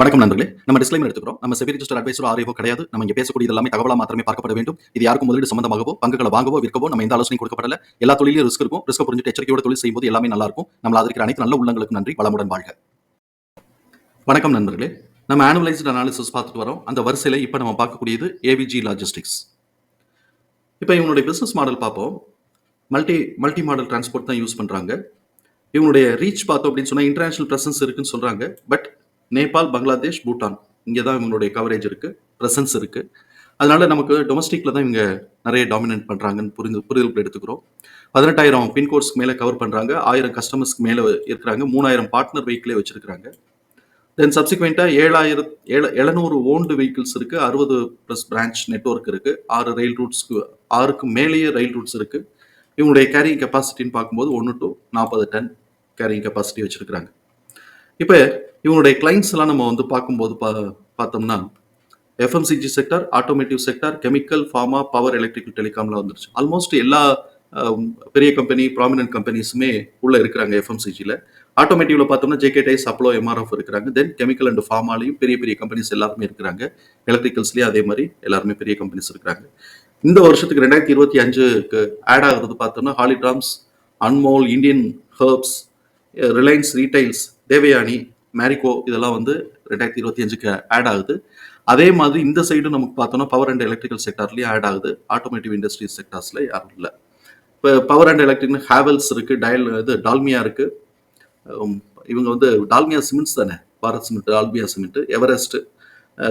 வணக்கம் நண்பர்களே. நம்ம டிஸ்க்ளைமர் எடுத்துக்கிறோம். நம்ம செபி ரிஜிஸ்டர் அட்வைசர் ஆரியோ கிடையாது. நம்ம இங்கே பேசக்கூடிய எல்லாமே தகவலாக மாத்திரமே பார்க்கப்பட வேண்டும். இது யாருக்கும் முதலீடு சம்பந்தமாகவோ பங்குகளை வாங்கவோ விற்கவோ நம்ம எந்த ஆலோசனை கொடுக்கப்படல. எல்லா தொழிலும் ரிஸ்க் இருக்கும். ரிஸ்க் புரிஞ்சுட்டு எச்சரிக்கையோட தொழில் செய்யும்போது எல்லாமே நல்லா இருக்கும். நம்ம அதற்கு அனைத்து நல்ல உள்ளங்களுக்கு நன்றி. வளமுடன் வாழ்க. வணக்கம் நண்பர்களே. நம்ம ஆனுவலைஸ்ட் அனாலிசிஸ் பார்த்துட்டு வரோம். அந்த வரிசையில் இப்போ நம்ம பார்க்கக்கூடியது ஏவிஜி லாஜிஸ்டிக்ஸ் இப்போ இவங்களுடைய பிஸ்னஸ் மாடல் பார்ப்போம். மல்டி மல்டி மாடல் டிரான்ஸ்போர்ட் தான் யூஸ் பண்ணுறாங்க இவங்களுடைய ரீச் பார்த்தோம் அப்படின்னு சொன்னால் இன்டர்நேஷனல் ப்ரெசன்ஸ் இருக்குன்னு சொல்கிறாங்க பட் நேபாள் பங்களாதேஷ் பூட்டான். இங்கே தான் இவங்களுடைய கவரேஜ் இருக்குது ப்ரெசன்ஸ் இருக்குது அதனால நமக்கு டொமஸ்டிக்கில் தான் இவங்க நிறைய டாமினேட் பண்ணுறாங்கன்னு புரிந்து புரிதல் எடுத்துக்கிறோம். பதினெட்டாயிரம் பின்கோட்ஸ்க்கு மேலே கவர் பண்ணுறாங்க ஆயிரம் கஸ்டமர்ஸ்க்கு மேலே இருக்கிறாங்க மூணாயிரம் பார்ட்னர் வெஹிக்கிளே வச்சுருக்கிறாங்க. தென் சப்சிக்வெண்ட்டாக ஏழாயிரம் ஏழ எழுநூறு ஓன்டு வெஹிக்கிள்ஸ் இருக்குது அறுபது ப்ளஸ் பிரான்ச் நெட்வொர்க் இருக்குது ஆறு ரயில் ரூட்ஸ்க்கு ஆறுக்கு மேலேயே ரயில் ரூட்ஸ் இருக்குது இவங்களுடைய கேரிங் கெப்பாசிட்டின்னு பார்க்கும்போது ஒன்று டு நாற்பது டன் கேரிங் கெப்பாசிட்டி வச்சுருக்கிறாங்க. இப்போ இவங்களுடைய கிளைண்ட்ஸ் எல்லாம் நம்ம வந்து பார்க்கும்போது பா பார்த்தோம்னா FMCG sector automotive sector chemical pharma power electrical டெலிகாம்ல வந்துருச்சு. ஆல்மோஸ்ட் எல்லா பெரிய கம்பெனி ப்ராமினன்ட் கம்பெனிஸுமே உள்ளே இருக்கிறாங்க எஃப்எம்சிஜியில் ஆட்டோமேட்டிவ்ல பார்த்தோம்னா ஜேகே டைஸ் அப்ளோ எம்ஆர்எஃப் இருக்கிறாங்க. தென் கெமிக்கல் அண்ட் ஃபார்மாலையும் பெரிய பெரிய கம்பெனிஸ் எல்லாருமே இருக்கிறாங்க. எலக்ட்ரிக்கல்ஸ்லேயும் அதே மாதிரி எல்லாருமே பெரிய கம்பெனிஸ் இருக்கிறாங்க. இந்த வருஷத்துக்கு ரெண்டாயிரத்தி இருபத்தி அஞ்சுக்கு ஆட் ஆகுறது பார்த்தோம்னா Haldiram's Anmol Indian herbs Reliance retails Devyani Marico இதெல்லாம் வந்து ரெண்டாயிரத்தி இருபத்தி அஞ்சுக்கு ஆட் ஆகுது. அதே மாதிரி இந்த சைடு நமக்கு பார்த்தோம்னா பவர் அண்ட் எலக்ட்ரிக்கல் செக்டார்லேயும் ஆட் ஆகுது. ஆட்டோமேட்டிவ் இண்டஸ்ட்ரி செக்டார்ஸில் யாரும் இல்லை. இப்போ பவர் அண்ட் எலக்ட்ரிக் ஹேவல்ஸ் இருக்குது டயல் இது டால்மியா இருக்குது இவங்க வந்து டால்மியா சிமெண்ட்ஸ் தானே? Bharat cement Dalmia cement Everest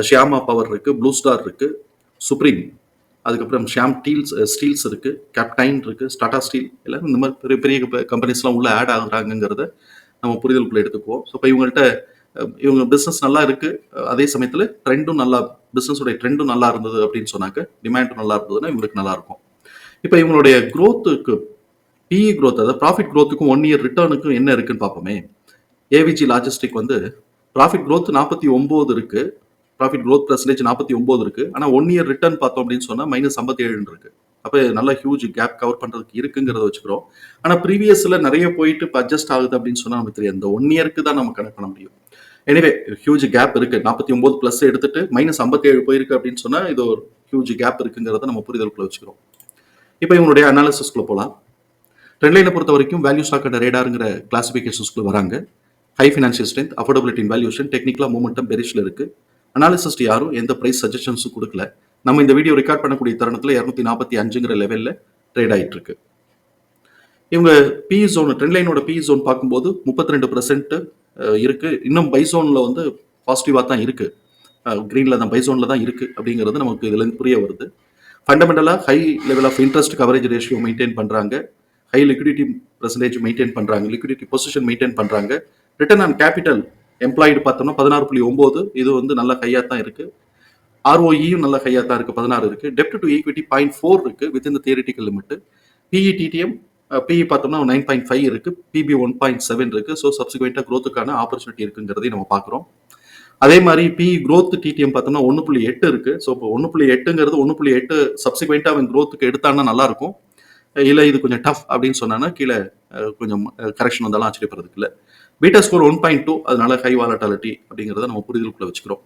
Shyama power இருக்குது ப்ளூ ஸ்டார் இருக்குது சுப்ரீம் அதுக்கப்புறம் ஷியாம் டீல்ஸ் ஸ்டீல்ஸ் இருக்குது கேப்டைன் இருக்குது ஸ்டாட்டா ஸ்டீல் எல்லாம் இந்த மாதிரி பெரிய பெரிய கம்பெனிஸ்லாம் உள்ளே ஆட் ஆகுறாங்கங்கிறத நம்ம புரிதலுக்குள்ள எடுத்துக்குவோம். ஸோ இப்போ இவங்கள்ட்ட இவங்க பிஸ்னஸ் நல்லா இருக்கு. அதே சமயத்தில் ட்ரெண்டும் நல்லா பிஸ்னஸோடைய ட்ரெண்டும் நல்லா இருந்தது அப்படின்னு சொன்னாக்க டிமாண்டும் நல்லா இருந்ததுன்னா இவங்களுக்கு நல்லா இருக்கும். இப்போ இவங்களுடைய க்ரோத்துக்கு பிஇ க்ரோத் அதாவது ப்ராஃபிட் க்ரோத்துக்கும் ஒன் இயர் ரிட்டர்னுக்கும் என்ன இருக்குன்னு பார்ப்போமே. ஏவிஜி லாஜிஸ்டிக் வந்து ப்ராஃபிட் க்ரோத் நாற்பத்தி ஒம்பது இருக்கு. ப்ராஃபிட் க்ரோத் பர்சன்டேஜ் நாற்பத்தி ஒம்பது இருக்கு. ஆனால் ஒன் இயர் ரிட்டர்ன் பார்த்தோம் அப்படின்னு சொன்னால் மைனஸ் ஐம்பத்தி ஏழுன்னு இருக்கு. அப்போ நல்ல ஹியூஜ் கேப் கவர் பண்ணுறதுக்கு இருக்குங்கிறத வச்சுக்கிறோம். ஆனால் ப்ரீவியஸில் நிறைய போயிட்டு இப்போ அட்ஜஸ்ட் ஆகுது அப்படின்னு சொன்னால் நமக்கு தெரியாது. இந்த ஒன் இயருக்கு தான் நம்ம கணக்கு பண்ண முடியும். எனிவே ஹியூஜ் கேப் இருக்கு. நாற்பத்தி ஒம்பது ப்ளஸ் எடுத்துட்டு மைனஸ் ஐம்பத்தேழு போயிருக்கு அப்படின்னு சொன்னால் இது ஒரு ஹியூஜ் கேப் இருக்குங்கிறத நம்ம புரிதலுக்குள்ள வச்சுக்கிறோம். இப்போ இவங்களுடைய அனாலிசிஸ்க்குள்ள போகலாம் ட்ரெண்ட்லைனை பொறுத்த வரைக்கும் வேல்யூ ஸ்டாக் அண்ட் ரேடாருங்கிற கிளாசிஃபிகேஷன்ஸ்குள்ள வராங்க. High financial strength affordability valuation டெக்னிக்கலாக மூமெண்டம் பெரிஷில் இருக்கு. அனாலிசிஸ்ட் யாரும் எந்த ப்ரைஸ் சஜஷன்ஸும் கொடுக்கல. நம்ம இந்த வீடியோ ரெக்கார்ட் பண்ணக்கூடிய தருணத்தில் இரநூத்தி நாற்பத்தி அஞ்சுங்கிற லெவலில் ட்ரேட் ஆகிட்டு இருக்கு இவங்க பி ஜோன் ட்ரெண்ட்லைனோட பி ஜோன் பார்க்கும்போது முப்பத்தி ரெண்டு பர்சன்ட் இருக்கு. இன்னும் பை ஜோனில் வந்து பாசிட்டிவாக தான் இருக்கு. க்ரீனில் தான் பை ஜோனில் தான் இருக்கு அப்படிங்கிறது நமக்கு இதுலேருந்து புரிய வருது. ஃபண்டமெண்டலாக high level of interest coverage ratio maintain பண்ணுறாங்க ஹை லிக்விடிட்டி பர்சன்டேஜ் மெயின்டைன் பண்ணுறாங்க லிக்விடிட்டி பொசிஷன் மெயின்டைன் பண்ணுறாங்க ரிட்டர்ன் ஆன் கேபிட்டல் எம்ப்ளாய்டு பார்த்தோம்னா பதினாறு புள்ளி ஒம்பது இது வந்து நல்ல ஹையாக தான் இருக்குது ஆர்ஓஇயும் நல்ல ஹையாக தான் இருக்குது பதினாறு இருக்குது டெப்ட் டு ஈக்விட்டி பாயிண்ட் ஃபோர் இருக்குது வித் இந்த theoretical limit PE TTM PE பார்த்தோம்னா நைன் பாயிண்ட் ஃபைவ் இருக்குது பிபி ஒன் பாயிண்ட் செவன் இருக்குது ஸோ சப்சிக்வெண்ட்டாக க்ரோத்துக்கான ஆப்பர்ச்சுனிட்டி இருக்குங்கிறதையும் நம்ம பார்க்குறோம். அதே மாதிரி பி க்ரோத் டிடிஎம் பார்த்தோம்னா ஒன்று புள்ளி எட்டு இருக்கு. ஸோ இப்போ ஒன்று புள்ளி எட்டுங்கிறது ஒன்று புள்ளி எட்டு சப்சிக்வெண்ட்டாக அவன் க்ரோத்துக்கு எடுத்தான்னா நல்லா இருக்கும். இல்லை இது கொஞ்சம் டஃப் அப்படின்னு சொன்னான்னா கீழே கொஞ்சம் கரெக்ஷன் வந்தாலும் ஆச்சரியப்படுறதுக்கு இல்லை. Beta score one point two அதனால ஹை வாலட்டாலிட்டி அப்படிங்கிறத நம்ம புரிதலுக்குள்ள வச்சுக்கிறோம்.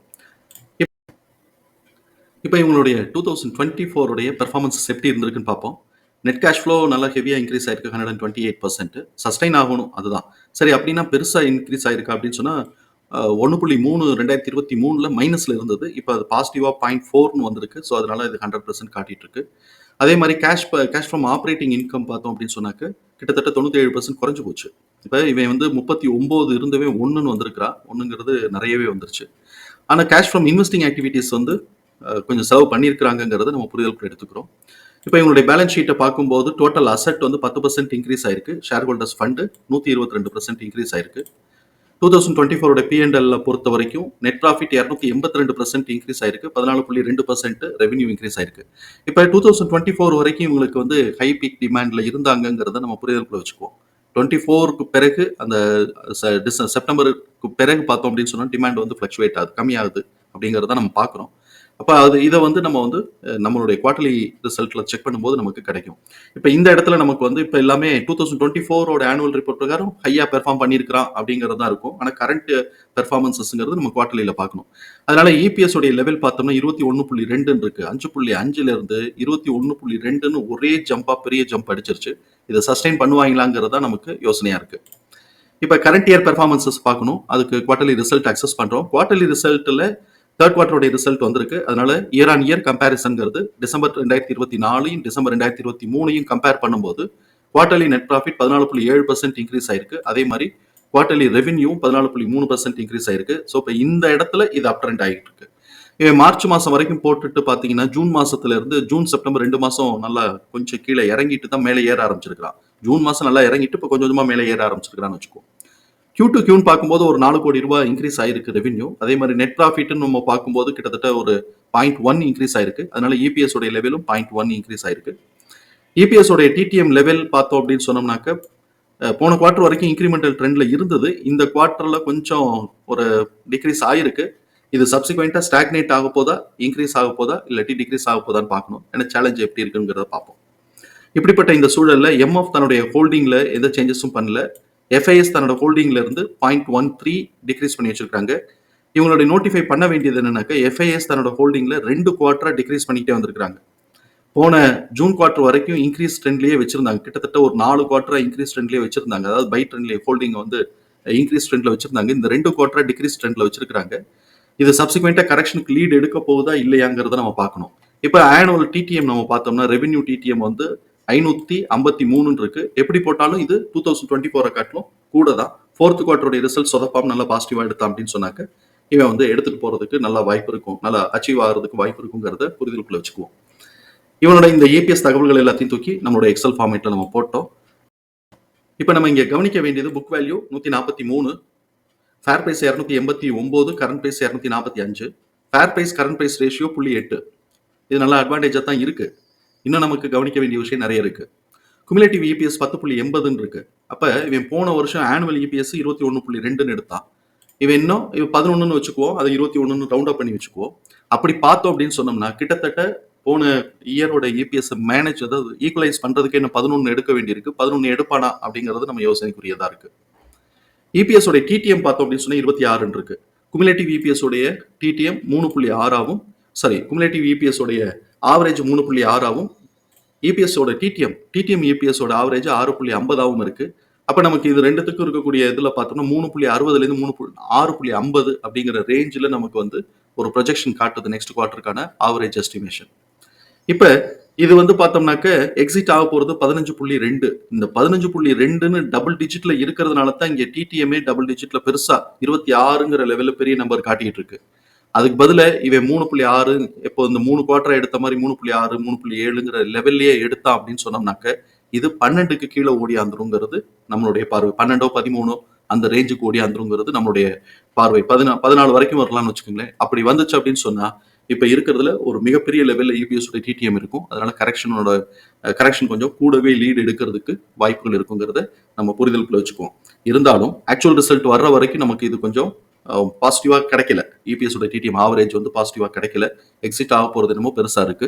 இப்போ இவங்களுடைய டூ தௌசண்ட் டுவெண்ட்டி ஃபோருடைய பெர்ஃபார்மன்ஸ் எப்படி இருந்திருக்குன்னு பார்ப்போம். நெட் கேஷ் ஃப்ளோ நல்லா ஹெவியாக இன்க்ரீஸ் ஆயிருக்கு hundred and twenty eight percent sustain ஆகணும் அதுதான். சரி அப்படின்னா பெருசாக இன்க்ரீஸ் ஆயிருக்கா அப்படின்னு சொன்னால் ஒன்று புள்ளி மூணு ரெண்டாயிரத்தி இருபத்தி மூணில் மைனஸில் இருந்தது. இப்போ அது பாசிட்டிவாக பாயிண்ட் ஃபோர்னு வந்திருக்கு. ஸோ அதனால இது ஹண்ட்ரட் பர்சன்ட் காட்டிட்டு இருக்கு அதே மாதிரி cash cash from operating income பார்த்தோம் அப்படின்னு சொன்னாக்க கிட்டத்தட்ட தொண்ணூற்றி ஏழு பர்சன்ட் குறைஞ்சு போச்சு. இப்போ இவன் வந்து முப்பத்தி ஒம்பது இருந்தவே ஒன்றுன்னு வந்திருக்கிறா. ஒன்றுங்கிறது நிறையவே வந்துருச்சு. ஆனால் கேஷ் ஃப்ரம் இன்வெஸ்டிங் ஆக்டிவிட்டீஸ் வந்து கொஞ்சம் செலவு பண்ணியிருக்கிறாங்கிறத நம்ம புரிதலுக்கு எடுத்துக்கிறோம். இப்போ இவங்களுடைய பேலன்ஸ் ஷீட்டை பார்க்கும்போது டோட்டல் அசெட் வந்து பத்து பர்சன்ட் இன்க்ரீஸ் ஆயிருக்கு. ஷேர் ஹோல்டர்ஸ் ஃபண்டு நூற்றி இருபத்தி ரெண்டு பர்சன்ட் இன்க்ரீஸ் ஆயிருக்கு. டூ தௌசண்ட் டுவெண்ட்டி ஃபோரோட பிஎன்எல்ல பொறுத்த வரைக்கும் நெட் ப்ராஃபிட் இரநூத்தி எண்பத்தி ரெண்டு பர்சன்ட் இன்க்ரீஸ் ஆயிருக்கு. பதினாலு புள்ளி ரெண்டு பர்சன்ட் ரெவன்யூ இன்க்ரீஸ் ஆயிருக்கு. இப்போ டூ தௌசண்ட் டுவெண்ட்டி ஃபோர் வரைக்கும் இவங்களுக்கு வந்து ஹை பீக் டிமாண்டில் இருந்தாங்கங்கிறத நம்ம புரிதலுக்குள்ள வச்சுக்குவோம். டுவெண்ட்டி ஃபோருக்கு பிறகு அந்த ச- டிச- செப்டம்பருக்கு பிறகு பார்த்தோம் அப்படின்னு சொன்னால் டிமாண்ட் வந்து ஃப்ளக்சுவேட் ஆகுது கம்மியாகுது அப்படிங்கிறத நம்ம பார்க்குறோம். அப்போ அது இதை வந்து நம்ம வந்து நம்மளுடைய குவார்டர்லி ரிசல்ட்டில் செக் பண்ணும்போது நமக்கு கிடைக்கும். இப்போ இந்த இடத்துல நமக்கு வந்து இப்போ எல்லாமே டூ தௌசண்ட் டுவெண்ட்டி ஃபோரோட ஆனுவல் ரிப்போர்ட் பிரகாரம் ஹையாக பெர்ஃபார்ம் பண்ணியிருக்கிறான் அப்படிங்கிறது தான் இருக்கும். ஆனால் கரண்ட் பெர்ஃபார்மன்ஸஸ்ங்கிறது நம்ம குவார்டர்லியில் பார்க்கணும். அதனால இபிஎஸ் உடைய லெவல் பார்த்தோம்னா இருபத்தி ஒன்று புள்ளி ரெண்டுன்னு இருக்கு. அஞ்சு புள்ளி அஞ்சுல இருந்து இருபத்தி ஒன்று புள்ளி ரெண்டுன்னு ஒரே ஜம்பாக பெரிய ஜம்ப் அடிச்சிருச்சு. இதை சஸ்டைன் பண்ணுவாங்களாங்கிறது தான் நமக்கு யோசனையா இருக்கு. இப்போ கரண்ட் இயர் பெர்ஃபார்மன்சஸ் பார்க்கணும். அதுக்கு குவார்டர்லி ரிசல்ட் அக்சஸ் பண்றோம். குவார்டர்லி ரிசல்ட்டில் தேர்ட் குவார்டருடைய ரிசல்ட் வந்திருக்கு. அதனால இயர் ஆன் இயர் கம்பேரிசன்ங்கிறது டிசம்பர் ரெண்டாயிரத்தி இருபத்தி நாலையும் டிசம்பர் ரெண்டாயிரத்தி இருபத்தி மூணையும் கம்பேர் பண்ணும்போது குவார்டர்லி நெட் ப்ராஃபிட் பதினாலு புள்ளி ஏழு பர்சன்ட் இன்க்ரீஸ் ஆயிருக்கு. அதே மாதிரி குவார்டர்லி ரெவென்யூ பதினாலு புள்ளி மூணு பர்சன்ட் இன்க்ரீஸ் ஆயிருக்கு. ஸோ இப்போ இந்த இடத்துல இது அப் ட்ரெண்ட் ஆகிட்டு இருக்கு இவன் மார்ச் மாதம் வரைக்கும் போட்டுட்டு பார்த்தீங்கன்னா ஜூன் மாசத்துல இருந்து ஜூன் செப்டம்பர் ரெண்டு மாதம் நல்லா கொஞ்சம் கீழே இறங்கிட்டு தான் மேலே ஏற ஆரம்பிச்சிருக்கிறான். ஜூன் மாதம் நல்லா இறங்கிட்டு இப்போ கொஞ்சம் கொஞ்சமாக மேலே ஏற ஆரம்பிச்சிருக்கிறான்னு வச்சுக்கோ. கியூ டு கியூன்னு பார்க்கும்போது ஒரு நாலு கோடி ரூபாய் இன்க்ரீஸ் ஆயிருக்கு ரெவென்யூ அதே மாதிரி நெட் ப்ராஃபிட்னு நம்ம பார்க்கும்போது கிட்டத்தட்ட ஒரு பாயிண்ட் ஒன் இன்க்ரீஸ் ஆயிருக்கு. அதனால இபிஎஸ் உடைய லெவலும் பாயிண்ட் ஒன் இன்க்ரீஸ் ஆயிருக்கு. இபிஎஸ் உடைய டிடிஎம் லெவல் பார்த்தோம் அப்படின்னு சொன்னோம்னாக்க போன குவார்டர் வரைக்கும் இன்க்ரிமெண்டல் ட்ரெண்டில் இருந்தது. இந்த குவார்டரில் கொஞ்சம் ஒரு டிக்ரீஸ் ஆயிருக்கு. இது சப்சிக்வெண்ட்டாக ஸ்டாக்னேட் ஆக போதா இன்க்ரீஸ் ஆக போதா இல்லாட்டி டிக்ரீஸ் ஆக போதான்னு பார்க்கணும். ஏன்னா சேலஞ்ச் எப்படி இருக்குங்கிறத பார்ப்போம். இப்படிப்பட்ட இந்த சூழலில் எம்எஃப் தன்னுடைய ஹோல்டிங்கில் எந்த சேஞ்சஸும் பண்ணல. எஃப்ஐஎஸ் தன்னோட ஹோல்டிங்ல இருந்து பாயிண்ட் ஒன் த்ரீ டிக்ரீஸ் பண்ணி வச்சிருக்காங்க. இவங்களுடைய நோட்டிஃபை பண்ண வேண்டியது என்னன்னாக்க எஃப்ஐஎஸ் தன்னோட ஹோல்டிங்ல ரெண்டு குவார்டரா டிக்ரீஸ் பண்ணிக்கிட்டே வந்திருக்காங்க போன ஜூன் குவார்டர் வரைக்கும் இன்க்ரீஸ் ட்ரெண்ட்லேயே வச்சிருந்தாங்க. கிட்டத்தட்ட ஒரு நாலு குவார்டரா இன்க்ரீஸ் ட்ரெண்ட்லேயே வச்சிருந்தாங்க. அதாவது பை ட்ரெண்ட்லேயே ஹோல்டிங் வந்து இன்க்ரீஸ் ட்ரெண்ட்ல வச்சிருந்தாங்க. இந்த ரெண்டு குவார்டரா டிக்ரீஸ் ட்ரெண்ட்ல வச்சிருக்காங்க இது சப்சிக்வெண்டா கரெக்ஷனுக்கு லீட் எடுக்க போகுதா இல்லையாங்கிறத நம்ம பார்க்கணும். இப்போ ஆனுவல் டிடிஎம் நம்ம பார்த்தோம்னா ரெவென்யூ டிடிஎம் வந்து ஐநூத்தி ஐம்பத்தி மூணுன்னு இருக்கு எப்படி போட்டாலும் இது டூ தௌசண்ட் டுவெண்ட்டி ஃபோரை காட்டிலும் கூட தான் ஃபோர்த் குவார்டருடைய ரிசல்ட் சொதப்பாம நல்லா பாசிட்டிவாக எடுத்தான் அப்படின்னு சொன்னாக்க இவன் வந்து எடுத்துட்டு போகிறதுக்கு நல்லா வாய்ப்பு இருக்கும். நல்லா அச்சீவ் ஆகிறதுக்கு வாய்ப்பு இருக்குங்கிறத புரிதலுக்குள்ள வச்சுக்குவோம். இவனோட இந்த ஏபிஎஸ் தகவல்கள் எல்லாத்தையும் தூக்கி நம்மளோட எக்ஸல் ஃபார்மேட்டில் நம்ம போட்டோம். இப்போ நம்ம இங்கே கவனிக்க வேண்டியது புக் வேல்யூ நூற்றி நாற்பத்தி மூணு ஃபேர் பிரைஸ் இரநூத்தி எண்பத்தி ஒம்பது கரண்ட் பிரைஸ் இரநூத்தி நாற்பத்தி அஞ்சு. Fair price current price ratio புள்ளி எட்டு. இது நல்லா அட்வான்டேஜாக தான் இருக்குது இன்னும் நமக்கு கவனிக்க வேண்டிய விஷயம் நிறைய இருக்கு. குமிலேட்டிவ் இபிஎஸ் பத்து புள்ளி எண்பதுன்னு இருக்கு. அப்ப இவன் போன வருஷம் ஆனுவல் இபிஎஸ் இருபத்தி ஒன்று புள்ளி ரெண்டுன்னு எடுத்தான். இவன் இன்னும் இவன் பதினொன்றுன்னு வச்சுக்குவோம் அதை இருபத்தி ஒன்றுன்னு ரவுண்ட் அப் பண்ணி வச்சுக்குவோம் அப்படி பார்த்தோம் அப்படின்னு சொன்னோம்னா கிட்டத்தட்ட போன இயரோட இபிஎஸ் மேனேஜ் அதாவது ஈக்குவலைஸ் பண்றதுக்கு என்ன பதினொன்று எடுக்க வேண்டியிருக்கு. பதினொன்று எடுப்பானா அப்படிங்கிறது நம்ம யோசனைக்குரியதா இருக்கு. இபிஎஸ் உடைய டிடிஎம் பார்த்தோம் அப்படின்னு சொன்னா இருபத்தி ஆறுன்னு இருக்கு. குமிலேட்டிவ் இபிஎஸ் உடைய டிடிஎம் மூணு புள்ளி ஆறாவும் சாரி குமிலேட்டிவ் இபிஎஸ் உடைய ஆவரேஜ் மூணு புள்ளி ஆறாவும் EPS TTM TTM EPS average ஆறு புள்ளி ஐம்பதாவும் இருக்கு. அப்ப நமக்கு இது ரெண்டுத்துக்கும் இருக்கக்கூடிய இதுல பார்த்தோம்னா மூணு புள்ளி அறுபதுல இருந்து மூணு புள்ளி ஆறு புள்ளி ஐம்பது அப்படிங்கிற ரேஞ்சில் நமக்கு வந்து ஒரு ப்ரொஜெக்ஷன் காட்டுது நெக்ஸ்ட் குவார்ட்டருக்கான ஆவரேஜ் எஸ்டிமேஷன் இப்ப இது வந்து பார்த்தோம்னாக்க எக்ஸிட் ஆக போறது பதினஞ்சு புள்ளி ரெண்டு. இந்த பதினஞ்சு புள்ளி ரெண்டுன்னு டபுள் டிஜிட்டில் இருக்கிறதுனால தான் இங்க டிடிஎம்ஏ டபுள் டிஜிட்ல பெருசா இருபத்தி ஆறுங்கிற லெவல்ல பெரிய நம்பர் காட்டிகிட்டு இருக்கு. அதுக்கு பதில இவன் மூணு புள்ளி ஆறு இப்போ இந்த மூணு குவார்டரை எடுத்த மாதிரி மூணு புள்ளி ஆறு மூணு புள்ளி ஏழுங்கிற லெவல்லையே எடுத்தான் அப்படின்னு சொன்னோம்னாக்க இது பன்னெண்டுக்கு கீழே ஓடியாந்துருங்கிறது நம்மளுடைய பார்வை. பன்னெண்டோ பதிமூணோ அந்த ரேஞ்சுக்கு ஓடியாந்துருங்கிறது நம்மளுடைய பார்வை. பதினா பதினாலு வரைக்கும் வரலாம்னு வச்சுக்கோங்களேன். அப்படி வந்துச்சு அப்படின்னு சொன்னா இப்ப இருக்கிறதுல ஒரு மிகப்பெரிய லெவல்ல யூபிஎஸ் உடைய டிடிஎம் இருக்கும். அதனால கரெக்ஷனோட கரெக்ஷன் கொஞ்சம் கூடவே லீடு எடுக்கிறதுக்கு வாய்ப்புகள் இருக்குங்கிறத நம்ம புரிதலுக்குள்ள வச்சுக்குவோம். இருந்தாலும் ஆக்சுவல் ரிசல்ட் வர்ற வரைக்கும் நமக்கு இது கொஞ்சம் பாசிட்டிவாக கிடைக்கல. இபிஎஸோட டிடிஎம் ஆவரேஜ் வந்து பாசிட்டிவாக கிடைக்கல. எக்ஸிட் ஆக போகிறது என்னமோ பெருசா இருக்கு.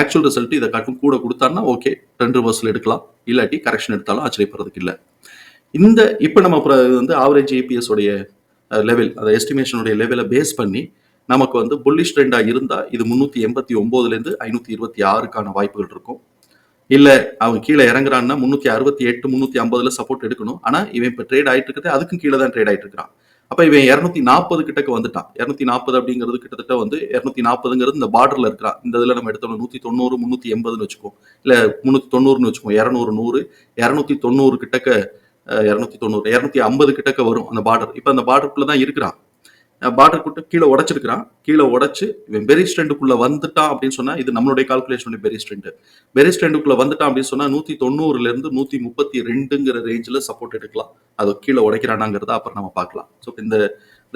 ஆக்சுவல் ரிசல்ட் இதை காட்டும் கூட கொடுத்தாருன்னா ஓகே ரெண்டு ரிவர்ஸில் எடுக்கலாம். இல்லாட்டி கரெக்ஷன் எடுத்தாலும் ஆச்சரியப்படுறதுக்கு இல்லை. இந்த இப்போ நம்ம அப்புறம் இது வந்து ஆவரேஜ் ஏபிஎஸ் உடைய லெவல் அந்த எஸ்டிமேஷனுடைய லெவலை பேஸ் பண்ணி நமக்கு வந்து புல்லிஷ் ட்ரெண்டாக இருந்தால் இது முந்நூற்றி எண்பத்தி ஒம்போதுலேருந்து ஐநூற்றி இருபத்தி ஆறுக்கான வாய்ப்புகள் இருக்கும். இல்லை அவன் கீழே இறங்குறான்னா முந்நூற்றி அறுபத்தி எட்டு முந்நூற்றி ஐம்பதுல சப்போர்ட் எடுக்கணும். ஆனால் இவன் இப்போ ட்ரேட் ஆகிட்டு இருக்கிறது அதுக்கும் கீழே தான் ட்ரேட் ஆகிட்டு இருக்கிறான். அப்போ இவன் இரநூத்தி நாற்பது கிட்டக்கு வந்துட்டான். இரநூத்தி நாற்பது அப்படிங்கிறது கிட்டத்தட்ட வந்து இரநூத்தி நாற்பதுங்கிறது இந்த பார்டர்ல இருக்கிறான். இந்த இதில் நம்ம எடுத்தோம் நூற்றி தொண்ணூறு முந்நூற்றி எண்பதுன்னு வச்சுக்கோம் இல்லை முந்நூற்றி தொண்ணூறுன்னு வச்சுக்கோம் இரநூறு நூறு இரநூத்தி தொண்ணூறு கிட்டக்க இரநூத்தி தொண்ணூறு இரநூத்தி ஐம்பது கிட்டக்க வரும் அந்த பார்டர் இப்போ அந்த பார்டருக்குள்ள தான் இருக்கிறான். பார்டர் கிட்ட கீழே உடச்சிருக்கிறான். கீழே உடைச்சு இவன் பெரிய ஸ்ட்ரெண்டுக்குள்ள வந்துட்டான் அப்படின்னு சொன்னா இது நம்மளுடைய கால்குலேஷனுடைய பெரிய ஸ்ட்ரெண்டு பெரி ஸ்ட்ரெண்டுக்குள்ள வந்துட்டான் அப்படின்னு சொன்னா நூத்தி தொண்ணூறுல இருந்து நூத்தி முப்பத்தி ரெண்டுங்கிற ரேஞ்சில் சப்போர்ட் எடுக்கலாம். அதை கீழே உடைக்கிறானாங்கிறத அப்புறம் நம்ம பார்க்கலாம். ஸோ இந்த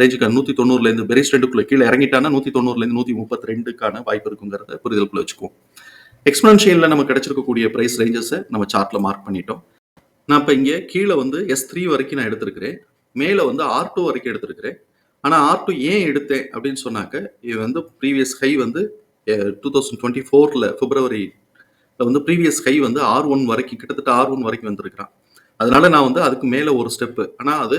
ரேஞ்சுக்கு நூத்தி தொண்ணூறுல இருந்து பெரிய ஸ்ட்ரெண்டுக்குள்ள கீழே இறங்கிட்டானா நூத்தி தொண்ணூறுல இருந்து நூத்தி முப்பத்தி ரெண்டுக்கான வாய்ப்பு இருக்குங்கிறத புரிதலுக்குள்ள வச்சுக்குவோம். எக்ஸ்பனன்ஷியல்ல நம்ம கிடைச்சிருக்கக்கூடிய பிரைஸ் ரேஞ்சஸை நம்ம சார்ட்டில் மார்க் பண்ணிட்டோம். நான் இப்போ இங்கே கீழே வந்து எஸ் த்ரீ வரைக்கும் நான் எடுத்திருக்கிறேன். மேலே வந்து ஆர் டூ வரைக்கும் எடுத்திருக்கிறேன். ஆனால் ஆர் டூ ஏன் எடுத்தேன் அப்படின்னு சொன்னாக்க இது வந்து ப்ரீவியஸ் ஹை வந்து டூ தௌசண்ட் டுவெண்ட்டி ஃபோரில் பிப்ரவரி வந்து ப்ரீவியஸ் ஹை வந்து ஆர் ஒன் வரைக்கும் கிட்டத்தட்ட ஆர் ஒன் வரைக்கும் வந்திருக்கிறான். அதனால நான் வந்து அதுக்கு மேலே ஒரு ஸ்டெப்பு ஆனால் அது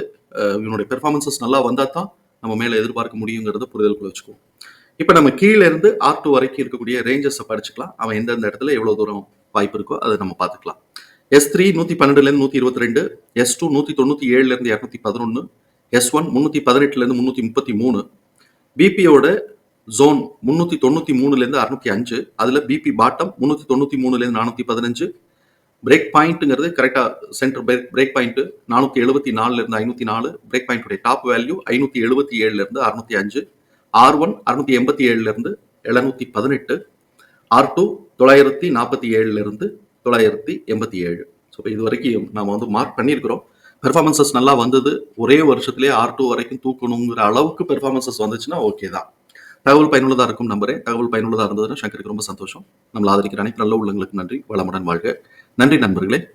இவனுடைய பெர்ஃபார்மன்சஸ் நல்லா வந்தால் தான் நம்ம மேலே எதிர்பார்க்க முடியுங்கிறத புரிதலுக்குள்ள வச்சுக்குவோம். இப்போ நம்ம கீழே இருந்து ஆர் டூ வரைக்கும் இருக்கக்கூடிய ரேஞ்சஸை படிச்சுக்கலாம். அவன் எந்தெந்த இடத்துல எவ்வளோ தூரம் வாய்ப்பு இருக்கோ அதை நம்ம பார்த்துக்கலாம். எஸ் த்ரீ நூற்றி பன்னெண்டுலேருந்து நூற்றி இருபத்தி ரெண்டு எஸ் டூ நூற்றி தொண்ணூற்றி ஏழுலேருந்து இரநூத்தி பதினொன்று எஸ் ஒன் முந்நூற்றி பதினெட்டுலேருந்து முந்நூற்றி முப்பத்தி மூணு பிபியோட ஜோன் முந்நூற்றி தொண்ணூற்றி மூணுலேருந்து அறுநூத்தி அஞ்சு அதில் பிபி பாட்டம் முந்நூற்றி தொண்ணூற்றி மூணுலேருந்து நானூற்றி பதினஞ்சு பிரேக் பாயிண்ட்டுங்கிறது கரெக்டாக சென்டர் பிரேக் பிரேக் பாயிண்ட்டு நானூற்றி எழுபத்தி நாலுலேருந்து ஐநூற்றி நாலு பிரேக் பாயிண்ட்டுடைய டாப் வேல்யூ ஐநூற்றி எழுபத்தி ஏழுலேருந்து அறுநூத்தி அஞ்சு ஆர் ஒன் அறுநூத்தி எண்பத்தி ஏழுலேருந்து எழுநூற்றி பதினெட்டு ஆர் டூ தொள்ளாயிரத்தி நாற்பத்தி ஏழுலேருந்து தொள்ளாயிரத்தி எண்பத்தி ஏழு ஸோ இது வரைக்கும் நாம் வந்து மார்க் பண்ணியிருக்கிறோம். பெர்ஃபார்மன்சஸ் நல்லா வந்தது. ஒரே வருஷத்துலேயே ஆர் டூ வரைக்கும் தூக்கணுங்கிற அளவுக்கு பெர்ஃபார்மன்சஸ் வந்துச்சுன்னா ஓகே தான். தகவல் பயனுள்ளதாக இருக்கும் நம்புறேன். தகவல் பயனுள்ளதாக இருந்ததுன்னா சங்கருக்கு ரொம்ப சந்தோஷம். நம்மளை ஆதரிக்கிற அனைத்து நல்ல உள்ளங்களுக்கு நன்றி. வளமுடன் வாழ்க. நன்றி நண்பர்களே.